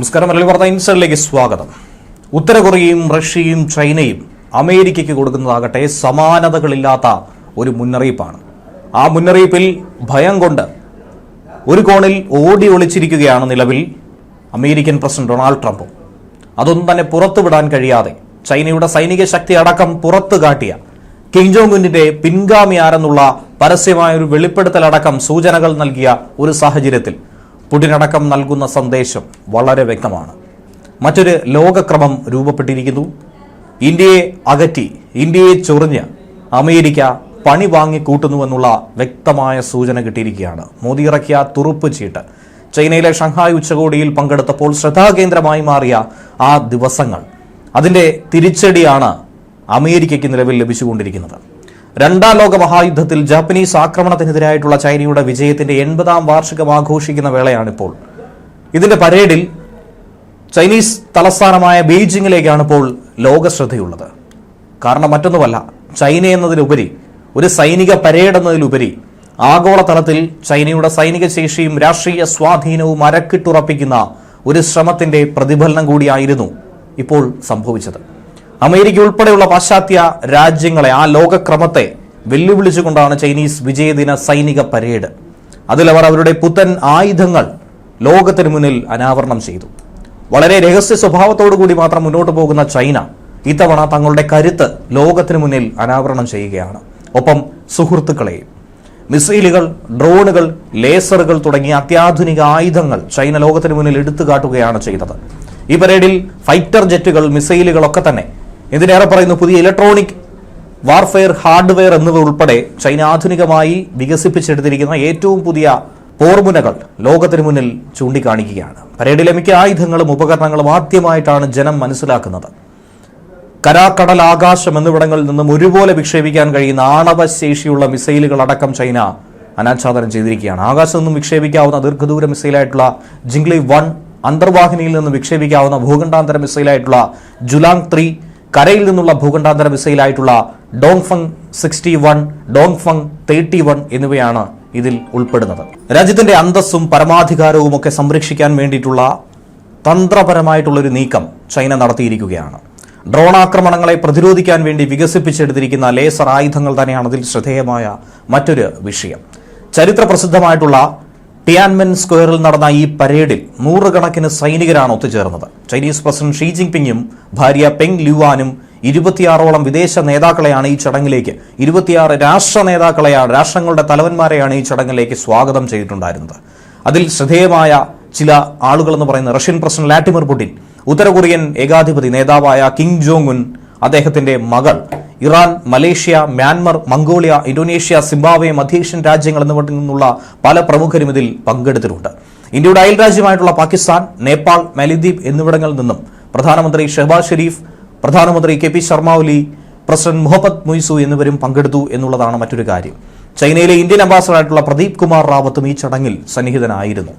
നമസ്കാരം. മലയാളി വാർത്ത ഇൻസൈഡിലേക്ക് സ്വാഗതം. ഉത്തര കൊറിയയും റഷ്യയും ചൈനയും അമേരിക്കയ്ക്ക് കൊടുക്കുന്നതാകട്ടെ സമാനതകളില്ലാത്ത ഒരു മുന്നറിയിപ്പാണ്. ആ മുന്നറിയിപ്പിൽ ഭയം കൊണ്ട് ഒരു കോണിൽ ഓടി ഒളിച്ചിരിക്കുകയാണ് നിലവിൽ അമേരിക്കൻ പ്രസിഡന്റ് ഡൊണാൾഡ് ട്രംപും. അതൊന്നും തന്നെ പുറത്തുവിടാൻ കഴിയാതെ ചൈനയുടെ സൈനിക ശക്തി അടക്കം പുറത്തു കാട്ടിയ കിങ് ജോങ് ഉന്നിന്റെ പിൻഗാമി പരസ്യമായ ഒരു വെളിപ്പെടുത്തലടക്കം സൂചനകൾ നൽകിയ ഒരു സാഹചര്യത്തിൽ പുടിനടക്കം നൽകുന്ന സന്ദേശം വളരെ വ്യക്തമാണ്. മറ്റൊരു ലോകക്രമം രൂപപ്പെട്ടിരിക്കുന്നു. ഇന്ത്യയെ അകറ്റി ഇന്ത്യയെ ചൊറിഞ്ഞ് അമേരിക്ക പണി വാങ്ങി കൂട്ടുന്നുവെന്നുള്ള വ്യക്തമായ സൂചന കിട്ടിയിരിക്കുകയാണ്. മോദി ഇറക്കിയ തുറുപ്പ് ചീട്ട്. ചൈനയിലെ ഷങ്ഹായ് ഉച്ചകോടിയിൽ പങ്കെടുത്തപ്പോൾ ശ്രദ്ധാകേന്ദ്രമായി മാറിയ ആ ദിവസങ്ങൾ. അതിന്റെ തിരിച്ചടിയാണ് അമേരിക്കയ്ക്ക് നിലവിൽ ലഭിച്ചുകൊണ്ടിരിക്കുന്നത്. രണ്ടാം ലോക മഹായുദ്ധത്തിൽ ജാപ്പനീസ് ആക്രമണത്തിനെതിരായിട്ടുള്ള ചൈനയുടെ വിജയത്തിന്റെ എൺപതാം വാർഷികം ആഘോഷിക്കുന്ന വേളയാണിപ്പോൾ. ഇതിന്റെ പരേഡിൽ ചൈനീസ് തലസ്ഥാനമായ ബീജിംഗിലേക്കാണ് ഇപ്പോൾ ലോകശ്രദ്ധയുള്ളത് കാരണം മറ്റൊന്നുമല്ല ചൈന എന്നതിലുപരി ഒരു സൈനിക പരേഡ് എന്നതിലുപരി ആഗോളതലത്തിൽ ചൈനയുടെ സൈനിക ശേഷിയും രാഷ്ട്രീയ സ്വാധീനവും അരക്കിട്ടുറപ്പിക്കുന്ന ഒരു ശ്രമത്തിന്റെ പ്രതിഫലനം കൂടിയായിരുന്നു ഇപ്പോൾ സംഭവിച്ചത്. അമേരിക്ക ഉൾപ്പെടെയുള്ള പാശ്ചാത്യ രാജ്യങ്ങളെ ആ ലോകക്രമത്തെ വെല്ലുവിളിച്ചുകൊണ്ടാണ് ചൈനീസ് വിജയദിന സൈനിക പരേഡ്. അതിലവർ അവരുടെ പുത്തൻ ആയുധങ്ങൾ ലോകത്തിന് മുന്നിൽ അനാവരണം ചെയ്തു. വളരെ രഹസ്യ സ്വഭാവത്തോടു കൂടി മാത്രം മുന്നോട്ട് പോകുന്ന ചൈന ഇത്തവണ തങ്ങളുടെ കരുത്ത് ലോകത്തിന് മുന്നിൽ അനാവരണം ചെയ്യുകയാണ്. ഒപ്പം സുഹൃത്തുക്കളെയും മിസൈലുകൾ ഡ്രോണുകൾ ലേസറുകൾ തുടങ്ങിയ അത്യാധുനിക ആയുധങ്ങൾ ചൈന ലോകത്തിന് മുന്നിൽ എടുത്തു കാട്ടുകയാണ് ചെയ്തത്. ഈ പരേഡിൽ ഫൈറ്റർ ജെറ്റുകൾ മിസൈലുകളൊക്കെ തന്നെ ഇതിനേറെ പറയുന്നു? പുതിയ ഇലക്ട്രോണിക് വാർഫെയർ ഹാർഡ്വെയർ എന്നിവ ഉൾപ്പെടെ ചൈന ആധുനികമായി വികസിപ്പിച്ചെടുത്തിരിക്കുന്ന ഏറ്റവും പുതിയ പോർമുനകൾ ലോകത്തിന് മുന്നിൽ ചൂണ്ടിക്കാണിക്കുകയാണ്. പരേഡിലെ മിക്ക ആയുധങ്ങളും ഉപകരണങ്ങളും ആദ്യമായിട്ടാണ് ജനം മനസ്സിലാക്കുന്നത്. കരാക്കടൽ ആകാശം എന്നിവിടങ്ങളിൽ നിന്നും ഒരുപോലെ വിക്ഷേപിക്കാൻ കഴിയുന്ന ആണവശേഷിയുള്ള മിസൈലുകൾ അടക്കം ചൈന അനാച്ഛാദനം ചെയ്തിരിക്കുകയാണ്. ആകാശത്ത് നിന്നും വിക്ഷേപിക്കാവുന്ന ദീർഘദൂര മിസൈലായിട്ടുള്ള ജിംഗ്ലി വൺ അന്തർവാഹിനിയിൽ നിന്നും വിക്ഷേപിക്കാവുന്ന ഭൂഖണ്ഡാന്തര മിസൈലായിട്ടുള്ള ജുലാങ് ത്രീ കരയിൽ നിന്നുള്ള ഭൂഖണ്ഡാന്തര മിസൈലായിട്ടുള്ള Dong Feng sixty one Dong Feng thirty one എന്നിവയാണ് ഇതിൽ ഉൾപ്പെടുന്നത്. രാജ്യത്തിന്റെ അന്തസ്സും പരമാധികാരവും ഒക്കെ സംരക്ഷിക്കാൻ വേണ്ടിയിട്ടുള്ള തന്ത്രപരമായിട്ടുള്ള ഒരു നീക്കം ചൈന നടത്തിയിരിക്കുകയാണ്. ഡ്രോൺ ആക്രമണങ്ങളെ പ്രതിരോധിക്കാൻ വേണ്ടി വികസിപ്പിച്ചെടുത്തിരിക്കുന്ന ലേസർ ആയുധങ്ങൾ തന്നെയാണ് അതിൽ ശ്രദ്ധേയമായ മറ്റൊരു വിഷയം. ചരിത്ര പ്രസിദ്ധമായിട്ടുള്ള ടിയാൻമെൻ സ്ക്വയറിൽ നടന്ന ഈ പരേഡിൽ നൂറുകണക്കിന് സൈനികരാണ് ഒത്തുചേർന്നത്. ചൈനീസ് പ്രസിഡന്റ് ഷീ ജിൻപിങ്ങും ഭാര്യ പെങ് ലുവാനും ഇരുപത്തിയാറോളം വിദേശ നേതാക്കളെയാണ് ഈ ചടങ്ങിലേക്ക് ഇരുപത്തിയാറ് രാഷ്ട്ര നേതാക്കളെയാണ് രാഷ്ട്രങ്ങളുടെ തലവന്മാരെയാണ് ഈ ചടങ്ങിലേക്ക് സ്വാഗതം ചെയ്തിട്ടുണ്ടായിരുന്നത്. അതിൽ ശ്രദ്ധേയമായ ചില ആളുകൾ എന്ന് പറയുന്ന റഷ്യൻ പ്രസിഡന്റ് ലാറ്റിമിർ പുടിൻ ഉത്തര കൊറിയൻ ഏകാധിപതി നേതാവായ കിങ് ജോങ് ഉൻ അദ്ദേഹത്തിന്റെ മകൾ Iran Malaysia Myanmar Mongolia Indonesia Zimbabwe മധ്യേഷ്യൻ രാജ്യങ്ങൾ എന്നിവിടെ നിന്നുള്ള പല പ്രമുഖരും ഇതിൽ പങ്കെടുത്തിട്ടുണ്ട്. ഇന്ത്യയുടെ അയൽരാജ്യമായിട്ടുള്ള പാകിസ്ഥാൻ നേപ്പാൾ മാലിദ്വീപ് എന്നിവിടങ്ങളിൽ നിന്നും പ്രധാനമന്ത്രി ഷെഹബാസ് ഷെരീഫ് പ്രധാനമന്ത്രി K P Sharma Oli president Mohamed Muizzu എന്നിവരും പങ്കെടുത്തു എന്നുള്ളതാണ് മറ്റൊരു കാര്യം. ചൈനയിലെ ഇന്ത്യൻ അംബാസഡറായിട്ടുള്ള പ്രദീപ് കുമാർ റാവത്തും ഈ ചടങ്ങിൽ സന്നിഹിതനായിരുന്നു.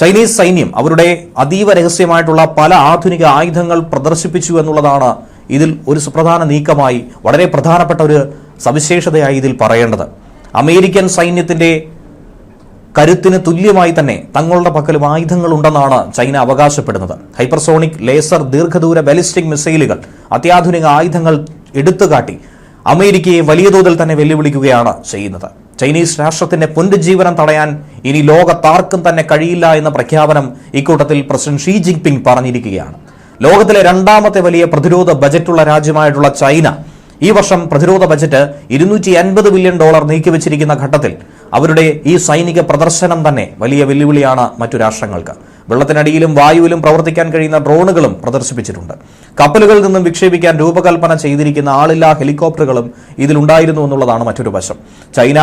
ചൈനീസ് സൈന്യം അവരുടെ അതീവ രഹസ്യമായിട്ടുള്ള പല ആധുനിക ആയുധങ്ങൾ പ്രദർശിപ്പിച്ചു എന്നുള്ളതാണ് ഇതിൽ ഒരു സുപ്രധാന നീക്കമായി വളരെ പ്രധാനപ്പെട്ട ഒരു സവിശേഷതയായി ഇതിൽ പറയേണ്ടത്. അമേരിക്കൻ സൈന്യത്തിന്റെ കരുത്തിന് തുല്യമായി തന്നെ തങ്ങളുടെ പക്കലും ആയുധങ്ങളുണ്ടെന്നാണ് ചൈന അവകാശപ്പെടുന്നത്. ഹൈപ്പർസോണിക് ലേസർ ദീർഘദൂര ബാലിസ്റ്റിക് മിസൈലുകൾ അത്യാധുനിക ആയുധങ്ങൾ എടുത്തുകാട്ടി അമേരിക്കയെ വലിയ തോതിൽ തന്നെ വെല്ലുവിളിക്കുകയാണ് ചെയ്യുന്നത്. ചൈനീസ് രാഷ്ട്രത്തിന്റെ പുനരുജ്ജീവനം തടയാൻ ഇനി ലോകത്താർക്കും തന്നെ കഴിയില്ല എന്ന പ്രഖ്യാപനം ഇക്കൂട്ടത്തിൽ പ്രസിഡന്റ് ഷീ ജിൻപിങ് പറഞ്ഞിരിക്കുകയാണ്. ലോകത്തിലെ രണ്ടാമത്തെ വലിയ പ്രതിരോധ ബജറ്റുള്ള രാജ്യമായിട്ടുള്ള ചൈന ഈ വർഷം പ്രതിരോധ ബജറ്റ് ഇരുന്നൂറ്റി അൻപത് ബില്യൺ ഡോളർ നീക്കിവച്ചിരിക്കുന്ന ഘട്ടത്തിൽ അവരുടെ ഈ സൈനിക പ്രദർശനം തന്നെ വലിയ വെല്ലുവിളിയാണ് മറ്റു രാഷ്ട്രങ്ങൾക്ക്. വെള്ളത്തിനടിയിലും വായുവിലും പ്രവർത്തിക്കാൻ കഴിയുന്ന ഡ്രോണുകളും പ്രദർശിപ്പിച്ചിട്ടുണ്ട്. കപ്പലുകളിൽ നിന്നും വിക്ഷേപിക്കാൻ രൂപകൽപ്പന ചെയ്തിരിക്കുന്ന ആളില്ലാ ഹെലികോപ്റ്ററുകളും ഇതിലുണ്ടായിരുന്നു എന്നുള്ളതാണ് മറ്റൊരു വശം. ചൈന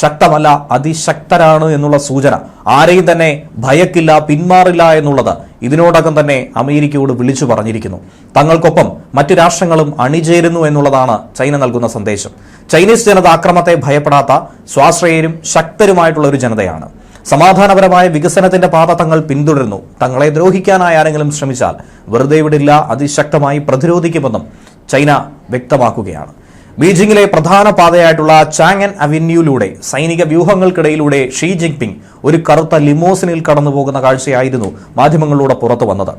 ശക്തമല്ല അതിശക്തരാണ് എന്നുള്ള സൂചന. ആരെയും തന്നെ ഭയക്കില്ല പിന്മാറില്ല എന്നുള്ളത് ഇതിനോടകം തന്നെ അമേരിക്കയോട് വിളിച്ചു പറഞ്ഞിരിക്കുന്നു. തങ്ങൾക്കൊപ്പം മറ്റു രാഷ്ട്രങ്ങളും അണിചേരുന്നു എന്നുള്ളതാണ് ചൈന നൽകുന്ന സന്ദേശം. ചൈനീസ് ജനത ആക്രമത്തെ ഭയപ്പെടാത്ത സ്വാശ്രയരും ശക്തരുമായിട്ടുള്ള ഒരു ജനതയാണ്. സമാധാനപരമായ വികസനത്തിന്റെ പാത തങ്ങൾ പിന്തുടരുന്നു. തങ്ങളെ ദ്രോഹിക്കാനായി ആരെങ്കിലും ശ്രമിച്ചാൽ വെറുതെ വിടില്ല അതിശക്തമായി പ്രതിരോധിക്കുമെന്നും ചൈന വ്യക്തമാക്കുകയാണ്. ബീജിംഗിലെ പ്രധാന പാതയായിട്ടുള്ള ചാങ്ങൻ അവന്യൂയിലൂടെ സൈനിക വ്യൂഹങ്ങൾക്കിടയിലൂടെ ഷീ ജിൻപിങ് ഒരു കറുത്ത ലിമോസിനിൽ കടന്നുപോകുന്ന കാഴ്ചയായിരുന്നു മാധ്യമങ്ങളിലൂടെ പുറത്തു വന്നത്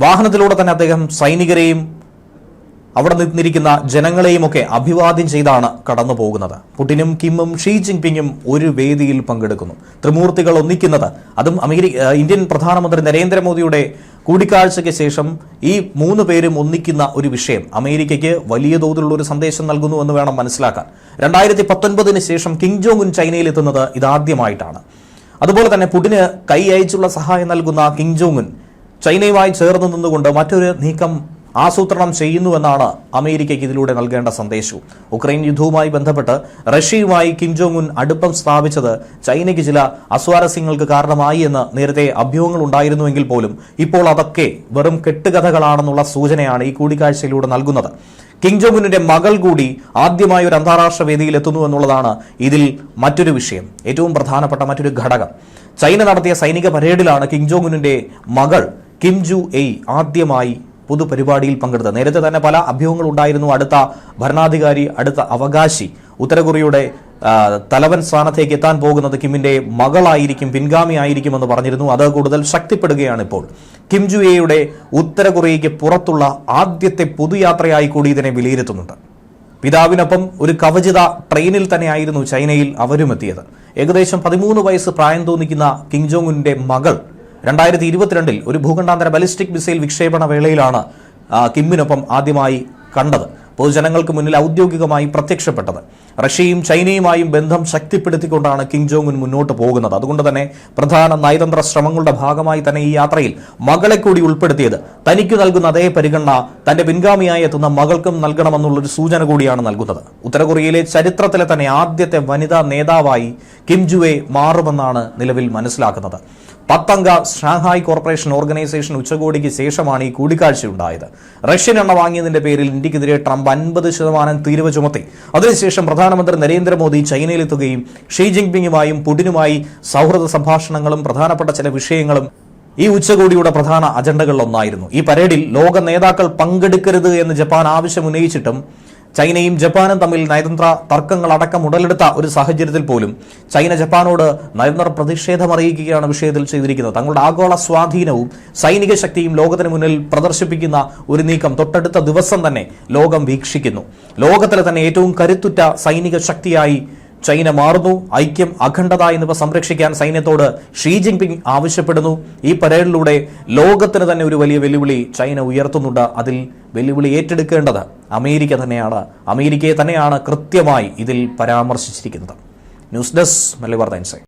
വാഹനത്തിലൂടെ തന്നെ അദ്ദേഹം സൈനികരെയും അവിടെ നിന്നിരിക്കുന്ന ജനങ്ങളെയുമൊക്കെ അഭിവാദ്യം ചെയ്താണ് കടന്നു പോകുന്നത്. പുടിനും കിമ്മും ഷീ ജിൻപിങ്ങും ഒരു വേദിയിൽ പങ്കെടുക്കുന്നു. ത്രിമൂർത്തികൾ ഒന്നിക്കുന്നത് അതും അമേരിക്ക ഇന്ത്യൻ പ്രധാനമന്ത്രി നരേന്ദ്രമോദിയുടെ കൂടിക്കാഴ്ചയ്ക്ക് ശേഷം ഈ മൂന്ന് പേരും ഒന്നിക്കുന്ന ഒരു വിഷയം അമേരിക്കയ്ക്ക് വലിയ തോതിലുള്ള ഒരു സന്ദേശം നൽകുന്നു എന്ന് വേണം മനസ്സിലാക്കാൻ. രണ്ടായിരത്തി പത്തൊൻപതിന് ശേഷം കിങ് ജോങ് ഉൻ ചൈനയിൽ എത്തുന്നത് ഇതാദ്യമായിട്ടാണ്. അതുപോലെ തന്നെ പുടിന് കൈ അയച്ചുള്ള സഹായം നൽകുന്ന കിങ് ജോങ് ഉൻ ചൈനയുമായി ചേർന്ന് നിന്നുകൊണ്ട് മറ്റൊരു നീക്കം ആസൂത്രണം ചെയ്യുന്നുവെന്നാണ് അമേരിക്കയ്ക്ക് ഇതിലൂടെ നൽകേണ്ട സന്ദേശവും. ഉക്രൈൻ യുദ്ധവുമായി ബന്ധപ്പെട്ട് റഷ്യയുമായി കിം ജോങ് ഉൻ അടുപ്പം സ്ഥാപിച്ചത് ചൈനയ്ക്ക് ചില അസ്വാരസ്യങ്ങൾക്ക് കാരണമായി എന്ന് നേരത്തെ അഭ്യൂഹങ്ങൾ ഉണ്ടായിരുന്നുവെങ്കിൽ പോലും ഇപ്പോൾ അതൊക്കെ വെറും കെട്ടുകഥകളാണെന്നുള്ള സൂചനയാണ് ഈ കൂടിക്കാഴ്ചയിലൂടെ നൽകുന്നത്. കിം ജോങ് ഉന്നിന്റെ മകൾ കൂടി ആദ്യമായി ഒരു അന്താരാഷ്ട്ര വേദിയിൽ എത്തുന്നു എന്നുള്ളതാണ് ഇതിൽ മറ്റൊരു വിഷയം. ഏറ്റവും പ്രധാനപ്പെട്ട മറ്റൊരു ഘടകം. ചൈന നടത്തിയ സൈനിക പരേഡിലാണ് കിം ജോങ് ഉന്നിന്റെ മകൾ കിം ജു എയ് ആദ്യമായി പൊതുപരിപാടിയിൽ പങ്കെടുത്തത്. നേരത്തെ തന്നെ പല അഭ്യൂഹങ്ങൾ ഉണ്ടായിരുന്നു. അടുത്ത ഭരണാധികാരി അടുത്ത അവകാശി ഉത്തരകൊറിയയുടെ തലവൻ സ്ഥാനത്തേക്ക് എത്താൻ പോകുന്നത് കിമ്മിന്റെ മകളായിരിക്കും പിൻഗാമിയായിരിക്കും എന്ന് പറഞ്ഞിരുന്നു. അത് കൂടുതൽ ശക്തിപ്പെടുകയാണ് ഇപ്പോൾ. കിം ജുയെയുടെ ഉത്തരകൊറിയയ്ക്ക് ഉത്തര കൊറിയയ്ക്ക് പുറത്തുള്ള ആദ്യത്തെ പൊതുയാത്രയായി കൂടി ഇതിനെ വിലയിരുത്തുന്നുണ്ട്. പിതാവിനൊപ്പം ഒരു കവചിത ട്രെയിനിൽ തന്നെയായിരുന്നു ചൈനയിൽ അവരും എത്തിയത് ഏകദേശം പതിമൂന്ന് വയസ്സ് പ്രായം തോന്നിക്കുന്ന കിങ് ജോങ് ഉന്നിന്റെ മകൾ രണ്ടായിരത്തി ഇരുപത്തിരണ്ടിൽ ഒരു ഭൂഖണ്ഡാന്തര ബലിസ്റ്റിക് മിസൈൽ വിക്ഷേപണ വേളയിലാണ് കിമ്മിനൊപ്പം ആദ്യമായി കണ്ടത്. പൊതുജനങ്ങൾക്ക് മുന്നിൽ ഔദ്യോഗികമായി പ്രത്യക്ഷപ്പെട്ടത്. റഷ്യയും ചൈനയുമായും ബന്ധം ശക്തിപ്പെടുത്തിക്കൊണ്ടാണ് കിങ് ജോങ് ഉൻ മുന്നോട്ട് പോകുന്നത്. അതുകൊണ്ട് തന്നെ പ്രധാന നയതന്ത്ര ശ്രമങ്ങളുടെ ഭാഗമായി തന്നെ ഈ യാത്രയിൽ മകളെ കൂടി ഉൾപ്പെടുത്തിയത്. തനിക്ക് നൽകുന്ന അതേ പരിഗണന തന്റെ പിൻഗാമിയായി എത്തുന്ന മകൾക്കും നൽകണമെന്നുള്ളൊരു സൂചന കൂടിയാണ് നൽകുന്നത്. ഉത്തരകൊറിയയിലെ ചരിത്രത്തിലെ തന്നെ ആദ്യത്തെ വനിതാ നേതാവായി കിം ജുവെ മാറുമെന്നാണ് നിലവിൽ മനസ്സിലാക്കുന്നത്. പത്തംഗ ഷാങ്ഹായ് കോർപ്പറേഷൻ ഓർഗനൈസേഷൻ ഉച്ചകോടിക്ക് ശേഷമാണ് ഈ കൂടിക്കാഴ്ച ഉണ്ടായത് റഷ്യൻ എണ്ണ വാങ്ങിയതിന്റെ പേരിൽ ഇന്ത്യക്കെതിരെ ട്രംപ് അൻപത് ശതമാനം തീരുവ ചുമത്തി. അതിനുശേഷം പ്രധാനമന്ത്രി നരേന്ദ്രമോദി ചൈനയിലെത്തുകയും ഷീ ജിൻപിങ്ങുമായും പുടിനുമായി സൗഹൃദ സംഭാഷണങ്ങളും പ്രധാനപ്പെട്ട ചില വിഷയങ്ങളും ഈ ഉച്ചകോടിയുടെ പ്രധാന അജണ്ടകളിലൊന്നായിരുന്നു. ഈ പരേഡിൽ ലോക നേതാക്കൾ പങ്കെടുക്കരുത് എന്ന് ജപ്പാൻ ആവശ്യം ഉന്നയിച്ചിട്ടും ചൈനയും ജപ്പാനും തമ്മിൽ നയതന്ത്ര തർക്കങ്ങൾ അടക്കം ഉടലെടുത്ത ഒരു സാഹചര്യത്തിൽ പോലും ചൈന ജപ്പാനോട് നയതന്ത്ര പ്രതിഷേധം അറിയിക്കുകയാണ് വിഷയത്തിൽ ചെയ്തിരിക്കുന്നത്. തങ്ങളുടെ ആഗോള സ്വാധീനവും സൈനിക ശക്തിയും ലോകത്തിന് മുന്നിൽ പ്രദർശിപ്പിക്കുന്ന ഒരു നീക്കം തൊട്ടടുത്ത ദിവസം തന്നെ ലോകം വീക്ഷിക്കുന്നു. ലോകത്തിലെ തന്നെ ഏറ്റവും കരുത്തുറ്റ സൈനിക ശക്തിയായി ചൈന മാറുന്നു ഐക്യം അഖണ്ഡത എന്നിവ സംരക്ഷിക്കാൻ സൈന്യത്തോട് ഷീ ജിൻപിങ് ആവശ്യപ്പെടുന്നു. ഈ പരേഡിലൂടെ ലോകത്തിന് തന്നെ ഒരു വലിയ വെല്ലുവിളി ചൈന ഉയർത്തുന്നുണ്ട്. അതിൽ വെല്ലുവിളി ഏറ്റെടുക്കേണ്ടത് അമേരിക്ക തന്നെയാണ്. അമേരിക്കയെ തന്നെയാണ് കൃത്യമായി ഇതിൽ പരാമർശിച്ചിരിക്കുന്നത്. News desk Malabar Times